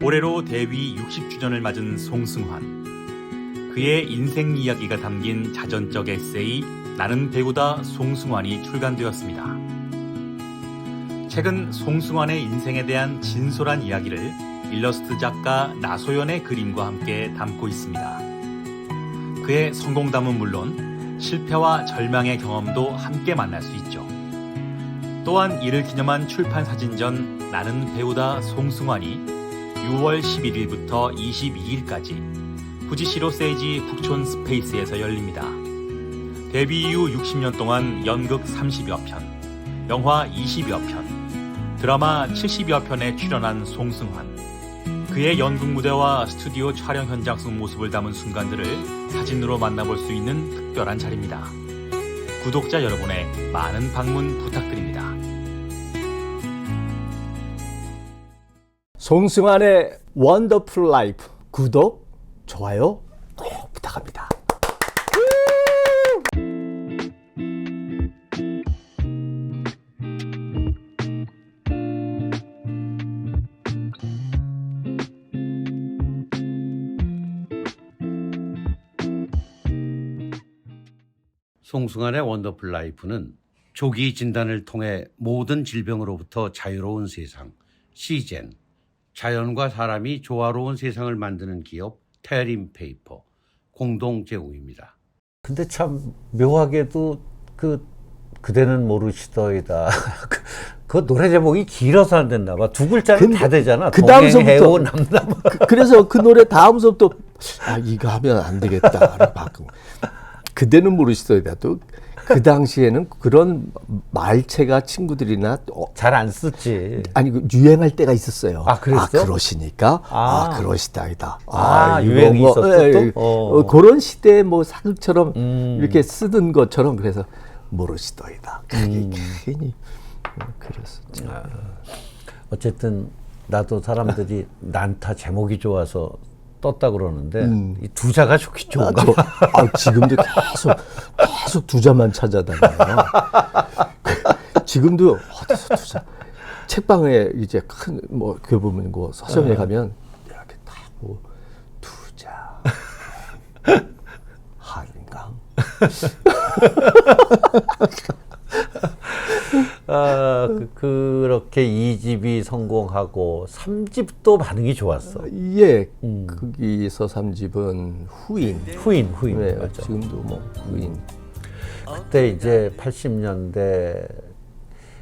올해로 데뷔 60주년을 맞은 송승환. 그의 인생 이야기가 담긴 자전적 에세이 나는 배우다 송승환이 출간되었습니다. 최근 송승환의 인생에 대한 진솔한 이야기를 일러스트 작가 나소연의 그림과 함께 담고 있습니다. 그의 성공담은 물론 실패와 절망의 경험도 함께 만날 수 있죠. 또한 이를 기념한 출판 사진전 나는 배우다 송승환이 6월 11일부터 22일까지 후지시로 세이지 북촌 스페이스에서 열립니다. 데뷔 이후 60년 동안 연극 30여 편, 영화 20여 편, 드라마 70여 편에 출연한 송승환. 그의 연극 무대와 스튜디오 촬영 현장 속 모습을 담은 순간들을 사진으로 만나볼 수 있는 특별한 자리입니다. 구독자 여러분의 많은 방문 부탁드립니다. 송승환의 원더풀 라이프 구독, 좋아요 꼭 부탁합니다. 송승환의 원더풀 라이프는 조기 진단을 통해 모든 질병으로부터 자유로운 세상, 시젠, 자연과 사람이 조화로운 세상을 만드는 기업 테린 페이퍼 공동 제공입니다. 근데 참 묘하게도 그 그대는 모르시더이다. 그, 그 노래 제목이 길어서 안 됐나 봐. 두 글자는 다 되잖아. 그 다음서부터- 남남. 그, 그래서 그 노래 다음서부터 아 이거 하면 안 되겠다를 바꾸고 그대는 모르시더이다 또 그 당시에는 그런 말체가 친구들이나 어, 잘안 쓰지. 아니 그 유행할 때가 있었어요. 아, 그랬어? 그러시니까 아, 아. 그러시다이다. 아, 이거 유행이 있었어, 또? 어. 어, 그런 시대에 뭐 사극처럼 음. 이렇게 쓰던 것처럼 그래서 모르시더이다. 음. 괜히 그랬었죠. 아. 어쨌든 나도 사람들이 난타 제목이 좋아서 떴다 그러는데 이 두자가 음. 아, 좋은가 저, 봐. 아, 지금도 계속 계속 두자만 찾아다녀요. 그, 지금도 어디서 두자 책방에 이제 큰뭐 교보문 고 서점에 가면 이렇게 딱뭐 두자 한강 아, 그, 그렇게 2집이 성공하고 3집도 반응이 좋았어. 예 거기서 삼집은 후인 후인, 후인. 네, 맞아. 지금도 뭐 후인 그때 이제 80년대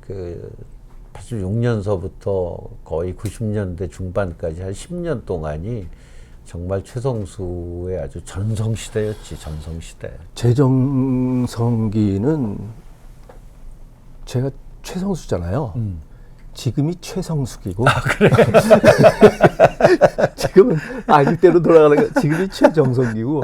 그 86년서부터 거의 90년대 중반까지 한 10년 동안이 정말 최성수의 아주 전성시대였지, 전성시대. 재정성기는 제가 최성수잖아요. 지금이 최성숙이고. 지금은 아기때로 돌아가는 거. 지금이 최정성기고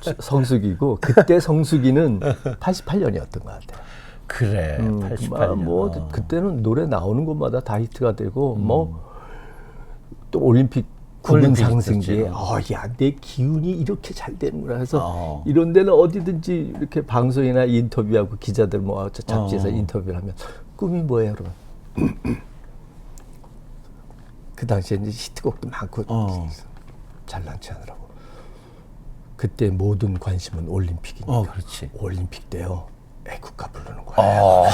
최- 성숙이고 그때 성숙이는 88년이었던 것 같아요. 그래, 음, 88년. 뭐 어. 그때는 노래 나오는 곳마다 다 히트가 되고 뭐또 올림픽 구분 상승기에. 어, 야, 내 기운이 이렇게 잘 되는구나 해서 어. 이런 데는 어디든지 이렇게 방송이나 인터뷰하고 기자들 뭐저 잡지에서 어. 인터뷰를 하면 꿈이 뭐예요, 그러면 그 당시에 이제 히트곡도 많고 어. 잘난치 않으라고. 그때 모든 관심은 올림픽이니까. 어, 그렇지. 올림픽 때요. 애국가 부르는 거예요. 어.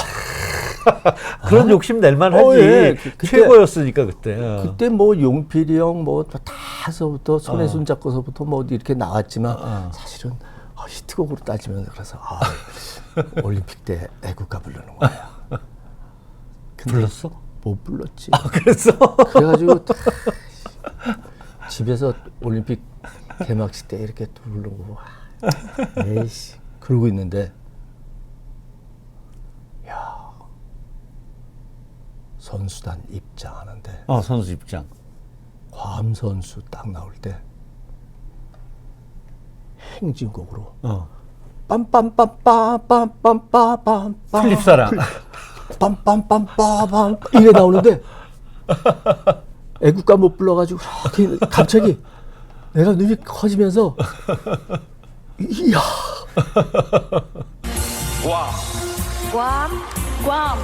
그런 욕심 낼만 하지. 어, 예. 그- 그때- 최고였으니까, 그때. 어. 그때 뭐 용필이 형 뭐 다서부터 손에 손 잡고서부터 뭐 이렇게 나왔지만 어. 사실은 아, 히트곡으로 따지면 그래서 아, 올림픽 때 애국가 부르는 거야. 근데 불렀어? 못 불렀지. 아, 그랬어? 그래가지고 다 집에서 올림픽 개막식 때 이렇게 또 부르고 와, 에이씨 그러고 있는데 야 선수단 입장하는데 어, 선수 입장. 괌 선수 딱 나올 때 행진곡으로 어. 빰빰빰빰빰빰빰빰 필립사랑. 빰빰빰빰빰 이래 나오는데 애국가 못 불러가지고 갑자기 내가 눈이 커지면서 이야. 와 괌,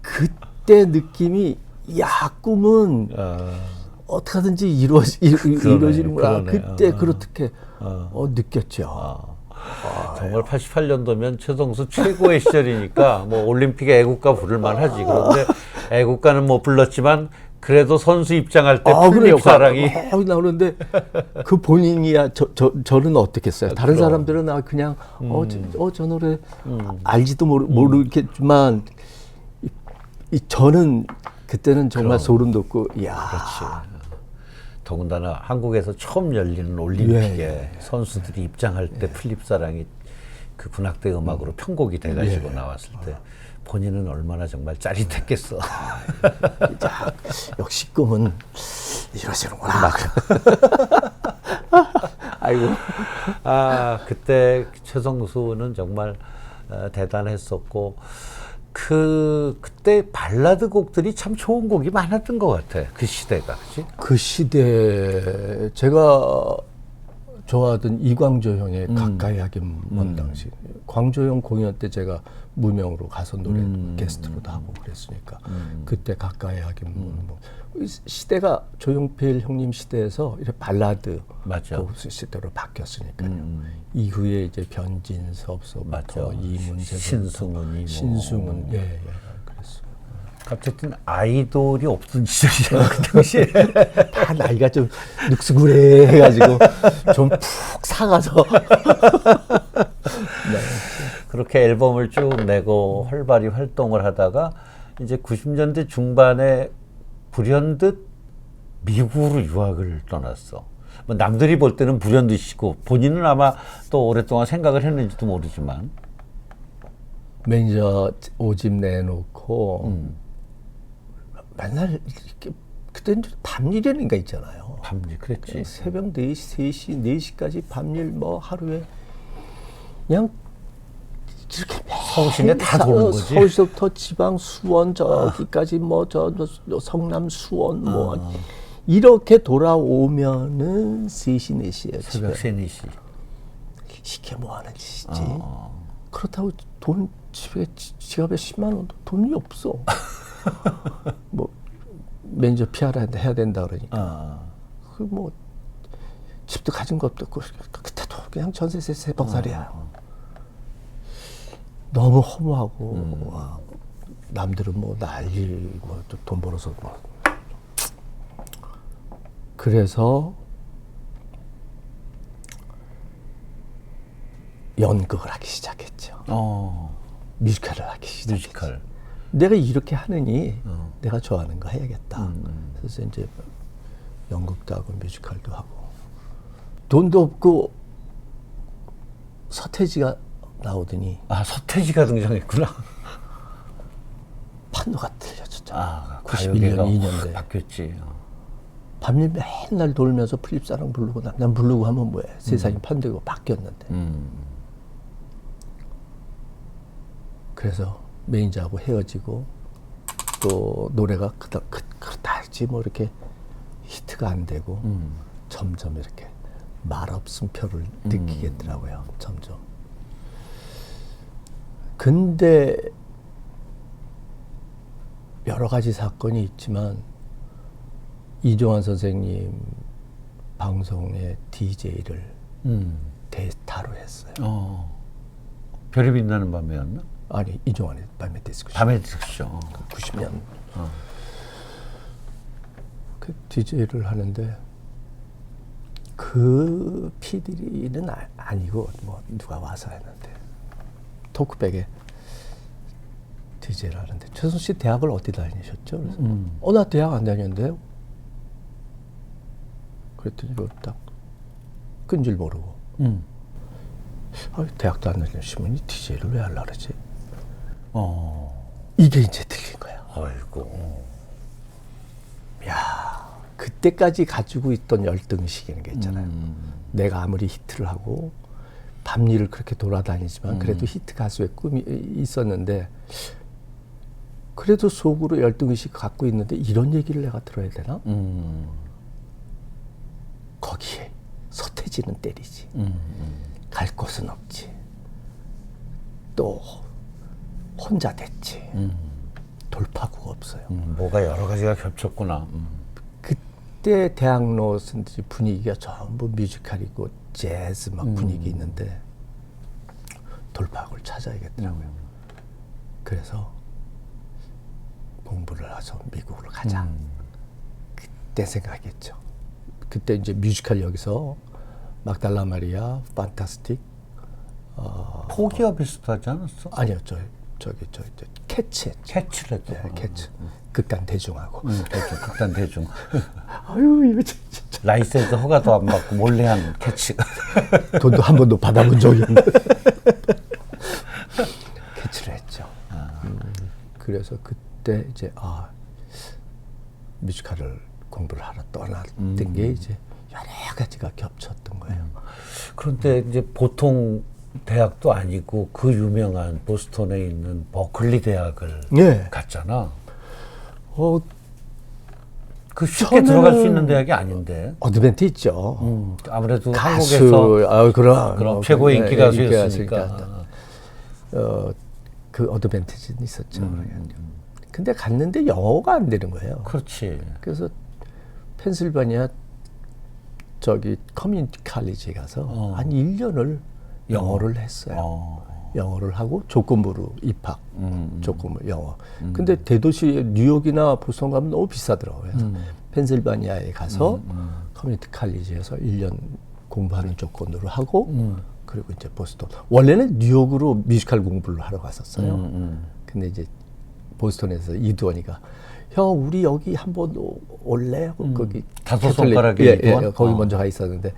그때 느낌이 야 꿈은 어, 어떻게 하든지 이루어지, 이- 이- 그러네, 이루어지는구나. 그때 어, 그렇게 어. 어, 느꼈죠. 아, 정말 88년도면 최성수 최고의 시절이니까 뭐 올림픽에 애국가 부를 만하지. 그런데 애국가는 못 불렀지만 그래도 선수 입장할 때 아, 그래요. 풀립 사랑이 아, 나오는데 그 본인이야 저, 저 저는 어떻겠어요? 다른 그럼. 사람들은 아 그냥 어, 저, 음. 어, 저 노래 알지도 모르, 모르겠지만 이, 이 저는 그때는 정말 소름 돋고 야 그렇지. 더군다나 한국에서 처음 열리는 올림픽에 예. 선수들이 입장할 때 풀립 사랑이 그 군악대 음악으로 편곡이 돼가지고 예. 나왔을 때 본인은 얼마나 정말 짜릿했겠어. 자, 역시 꿈은 이루어지는구나. 아이고 아 그때 최성수는 정말 어, 대단했었고 그 그때 발라드 곡들이 참 좋은 곡이 많았던 것 같아 그 시대가 그지? 그 시대 제가 좋아하던 이광조 형의 가까이 하긴 먼 당시 광조 형 공연 때 제가 무명으로 가서 노래 게스트로도 하고 그랬으니까 그때 가까이 하긴 먼 뭐. 이 시대가 조용필 형님 시대에서 이렇게 발라드 맞아. 그 시대로 바뀌었으니까요. 이후에 이제 변진섭서부터 맞아. 이문세 신승훈이 뭐. 신승훈 예, 예. 갑자기 아이돌이 없던 시절이잖아 그 당시에. 다 나이가 좀 늑수구레 해가지고 좀 푹 사가서. 그렇게 앨범을 쭉 내고 활발히 활동을 하다가 이제 90년대 중반에 불현듯 미국으로 유학을 떠났어. 뭐 남들이 볼 때는 불현듯이고 본인은 아마 또 오랫동안 생각을 했는지도 모르지만. 매니저 오집 내놓고 맨날 이렇게 그때는 밤일이라는 게 있잖아요. 밤일 그랬지. 새벽 4시, 3시, 4시까지 밤일 뭐 하루에 그냥 이렇게 서울시내 다 사- 도는 어, 거지. 서울서부터 지방 수원 저기까지 뭐 저 성남 수원 뭐 아. 이렇게 돌아오면은 3시, 4시에 새벽 집에 3, 4시. 시켜 뭐 하는 짓이지. 어. 그렇다고 돈 집에 지- 지갑에 10만 원도 돈이 없어. 뭐 매니저 피하라 해야 된다 그러니까. 아. 그뭐 집도 가진 것도 없고 그때도 그냥 전세세 세박살이야. 너무 허무하고 와, 남들은 뭐 난리 뭐돈 벌어서 뭐 그래서 연극을 하기 시작했죠. 어. 뮤지컬을 하기 시작했죠. 뮤지컬. 내가 이렇게 하느니 어. 내가 좋아하는 거 해야겠다. 음, 그래서 이제 연극도 하고 뮤지컬도 하고 돈도 없고 서태지가 나오더니 아 서태지가 등장했구나. 판도가 틀려졌잖아. 아 91년, 가요계가 2년대. 확 바뀌었지. 어. 밤일 맨날 돌면서 플립사랑 부르고 남남 부르고 하면 뭐해. 세상이 판도가 바뀌었는데. 음. 그래서 매니저하고 헤어지고 또 노래가 그다 그, 그렇다 할지 뭐 이렇게 히트가 안 되고 음. 점점 이렇게 말없음 표를 느끼겠더라고요. 점점. 근데 여러 가지 사건이 있지만 이종환 선생님 방송의 DJ를 음. 대타로 했어요. 어. 별이 빛나는 밤이었나? 아니 이종환의 밤의 디스크 밤의 디스크쇼. 90년 그 DJ를 하는데 그 PD는 아, 아니고 뭐 누가 와서 했는데 토크백에 DJ를 하는데 최순 씨 대학을 어디 다니셨죠? 그래서 음. 어나 대학 안 다녔는데요. 그랬더니 딱끈 줄 모르고 음. 아, 대학도 안 다니시면 DJ를 왜 하려 그러지? 어. 이게 이제 들린 거야. 아이고. 야 그때까지 가지고 있던 열등의식이라는 게 있잖아요. 음. 내가 아무리 히트를 하고 밤일을 그렇게 돌아다니지만 그래도 히트 가수의 꿈이 있었는데 그래도 속으로 열등의식 갖고 있는데 이런 얘기를 내가 들어야 되나? 음. 거기에 서태지는 때리지. 음. 갈 곳은 없지. 또 혼자 됐지. 음. 돌파구가 없어요. 음, 뭐가 여러 가지가 겹쳤구나. 음. 그때 대학로 선생님 분위기가 전부 뮤지컬이고 재즈 막 분위기 있는데 돌파구를 찾아야겠더라고요. 그래서 공부를 해서 미국으로 가자. 그때 생각했죠. 그때 이제 뮤지컬 여기서 막달라 마리아, 판타스틱, 포기와 비슷하지 않았어? 아니요, 저 저기 저, 저 캐치, 캐치를 했죠. 네, 캐치, 극단 대중하고. 음, 대중, 극단 대중. 아유 이거 진짜 라이센스 허가도 안 받고 몰래 한 캐치가. 돈도 한 번도 받아본 적이 없는데 캐치를 했죠. 음, 그래서 그때 이제 아 뮤지컬을 공부를 하러 떠났던 게 이제 여러 가지가 겹쳤던 거예요. 그런데 이제 보통 대학도 아니고 그 유명한 보스턴에 있는 버클리 대학을 예. 갔잖아. 어 그 쉽게 처음에는- 들어갈 수 있는 대학이 아닌데. 어드벤트 있죠. 음, 아무래도 가수, 한국에서 아, 그럼, 그럼 어, 최고의 예, 인기 예, 가수였으니까. 어, 그 어드밴티지는 있었죠. 근데 갔는데 영어가 안 되는 거예요. 그렇지. 그래서 펜실바니아 저기 커뮤니티 칼리지에 가서 어. 한 1년을 영어를 했어요. 어. 영어를 하고 조건부로 입학. 음, 조건부 영어. 근데 대도시 뉴욕이나 보스턴 가면 너무 비싸더라고요. 그래서 음. 펜실바니아에 가서 커뮤니티 칼리지에서 1년 공부하는 조건으로 하고 음. 그리고 이제 보스턴. 원래는 뉴욕으로 뮤지컬 공부를 하러 갔었어요. 음, 근데 이제 보스턴에서 이두원이가 형 우리 여기 한번 오- 올래? 하고 거기 음. 다섯 손가락에 예, 예? 거기 어. 먼저 가 있었는데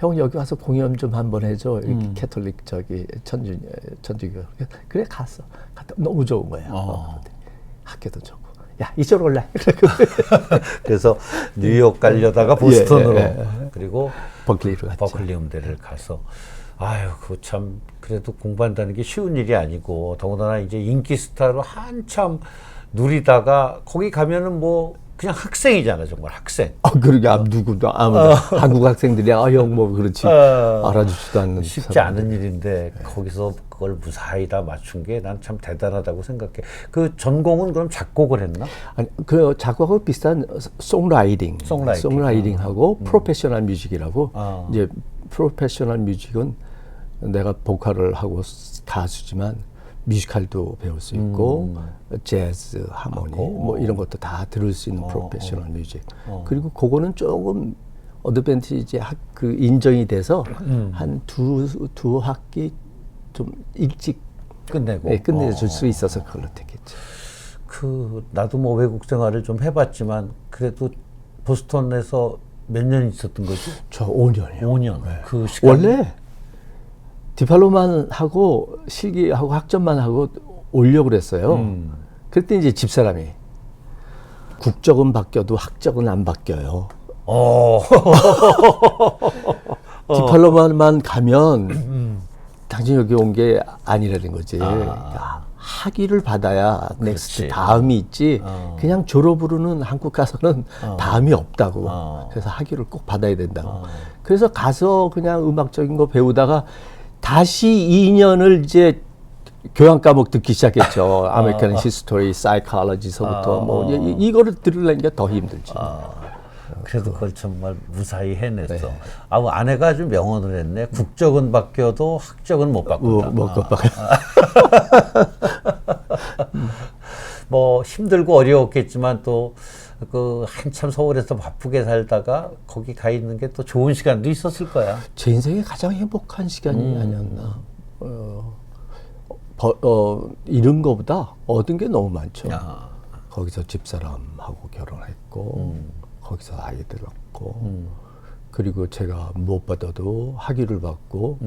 형 여기 와서 공연 좀 한번 해줘. 이렇게 음. 캐톨릭 저기 천주 천주교. 그래 갔어. 갔다. 너무 좋은 거예요 어. 학교도 좋고. 야 이쪽으로 올래 그래서 뉴욕 가려다가 보스턴으로 예, 예, 그리고 버클리로 갔죠. 버클리 음대를 가서. 아유 그 참 그래도 공부한다는 게 쉬운 일이 아니고 더군다나 이제 인기 스타로 한참 누리다가 거기 가면은 뭐 그냥 학생이잖아 정말 학생 아 그러게 아, 누구도 아무도 한국 학생들이 아형뭐 그렇지 어. 알아주지도 않는 쉽지 사람들. 않은 일인데 거기서 그걸 무사히 다 맞춘 게 난 참 대단하다고 생각해. 그 전공은 그럼 작곡을 했나? 아니 그 작곡하고 비슷한 송라이딩, 송라이팅. 하고 프로페셔널 뮤직이라고 아. 이제 프로페셔널 뮤직은 내가 보컬을 하고 스- 가수지만 뮤지컬도 배울 수 있고 재즈, 하모니 뭐 이런 것도 다 들을 수 있는 프로페셔널 뮤직. 그리고 그거는 조금 어드밴티지 학, 그 인정이 돼서 한두두 학기 좀 일찍 끝내고 예, 끝내줄 어. 수 있어서 그걸로 택했죠. 그 나도 뭐 외국 생활을 좀 해봤지만 그래도 보스턴에서 몇 년 있었던 거지? 저 5년이요. 5년. 그 시간 원래 디팔로만 하고 실기하고 학점만 하고 올려 그랬어요. 음. 그때 이제 집사람이 국적은 바뀌어도 학적은 안 바뀌어요. 어. 디팔로만만 가면 당신 여기 온 게 아니라는 거지. 그러니까 학위를 받아야 넥스트 다음이 있지. 어. 그냥 졸업으로는 한국 가서는 다음이 없다고. 어. 그래서 학위를 꼭 받아야 된다고. 그래서 가서 그냥 음악적인 거 배우다가 다시 2년을 이제 교양 과목 듣기 시작했죠. 아메리칸 히스토리, 사이콜로지서부터 뭐 이, 이거를 들으려니까 더 힘들지. 그래도 그걸 정말 무사히 해냈어. 아, 아내가 아주 명언을 했네. 국적은 바뀌어도 학적은 못 바꾼다. 뭐, 뭐, 그, 뭐 힘들고 어려웠겠지만 또 그 한참 서울에서 바쁘게 살다가 거기 가 있는 게 또 좋은 시간도 있었을 거야. 제 인생의 가장 행복한 시간이 아니었나. 어, 버, 어, 잃은 거보다 얻은 게 너무 많죠. 야. 거기서 집사람하고 결혼했고, 거기서 아이들 낳고, 그리고 제가 무엇보다도 학위를 받고,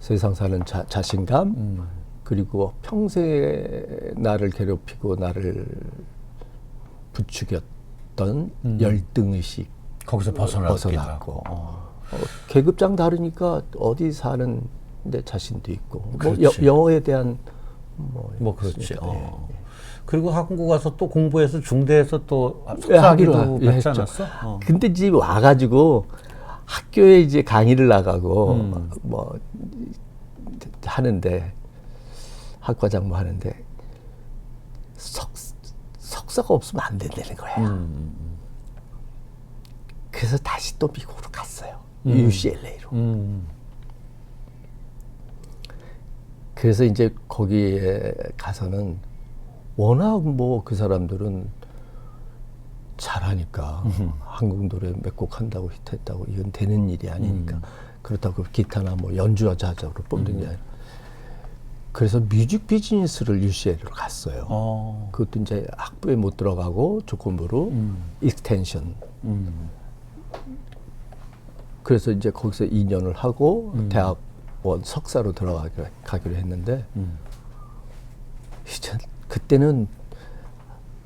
세상 사는 자, 자신감, 그리고 평생에 나를 괴롭히고 나를 부추겼던 열등 의식, 거기서 벗어나기도 벗어났고 하고. 어. 어, 계급장 다르니까 어디 사는 데 자신도 있고 뭐 그렇지. 여, 영어에 대한 뭐, 뭐 그렇지. 어. 예. 그리고 한국 와서 또 공부해서 중대에서 또 예, 하기로 석사학위도 하- 예, 받지. 않았어? 어. 근데 집 와가지고 학교에 이제 강의를 나가고 음. 뭐 하는데 학과장 뭐 하는데 석 석사가 없으면 안 된다는 거야. 음. 그래서 다시 또 미국으로 갔어요. UCLA로. 음. 그래서 이제 거기에 가서는 워낙 뭐 그 사람들은 잘하니까 한국 노래 몇 곡 한다고 히트했다고 이건 되는 일이 아니니까 그렇다고 기타나 뭐 연주자적으로 뽑는 게 아니라 그래서 뮤직 비즈니스를 UCLA로 갔어요. 어. 그것도 이제 학부에 못 들어가고 조건부로 익스텐션. 그래서 이제 거기서 2년을 하고 대학원 석사로 들어가기로 가기로 했는데 이제 그때는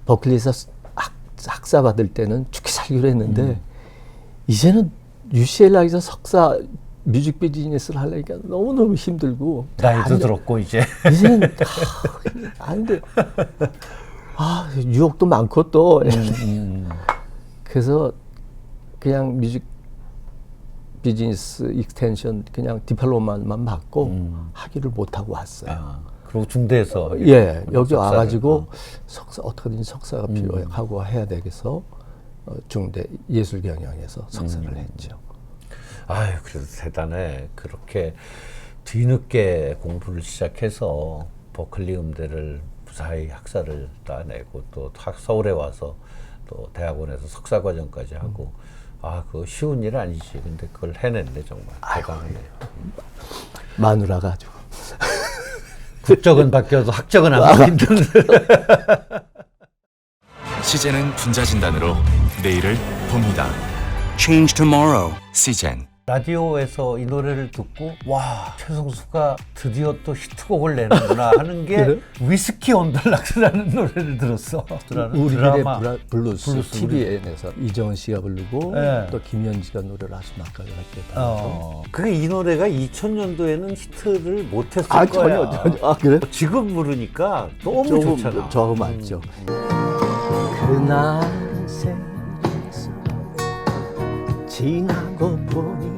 버클리에서 학, 학사 받을 때는 죽기 살기로 했는데 이제는 UCLA에서 석사 뮤직 비즈니스를 하려니까 너무너무 힘들고 나이도. 들었고 이제 이제는 아, 안 돼. 아 유혹도 많고 또 그래서 그냥 뮤직 비즈니스 익스텐션 그냥 디플로마만 받고 하기를 못 하고 왔어요. 아, 그리고 중대에서 예, 여기 와가지고 어. 석사 어떻게든지 석사가 필요하고 해야 되겠어 어, 중대 예술 경영에서 석사를 했죠. 아유 그래도 대단해. 그렇게 뒤늦게 공부를 시작해서 버클리 음대를 무사히 학사를 따내고 또 학- 서울에 와서 또 대학원에서 석사 과정까지 하고. 아 그거 쉬운 일 아니지. 근데 그걸 해냈네 정말. 대단하네. 마누라가 좀 국적은 바뀌어도 학적은 안 바뀐다 시젠은 분자 진단으로 내일을 봅니다. Change tomorrow. 시젠. 라디오에서 이 노래를 듣고 와 최성수가 드디어 또 히트곡을 내는구나 하는 게 그래? 위스키 언더락스라는 노래를 들었어 우리들의 드라마. 브라, 블루스, 블루스, TVN에서 이정은 씨가 부르고 네. 또 김현지가 노래를 아주 맛깔나게 어. 그게 이 노래가 2000년도에는 히트를 못했을 아 거야. 전혀 전혀 아 그래? 지금 부르니까 너무 조금 좋잖아. 저거 맞죠. 그날 생에서 지나고 보니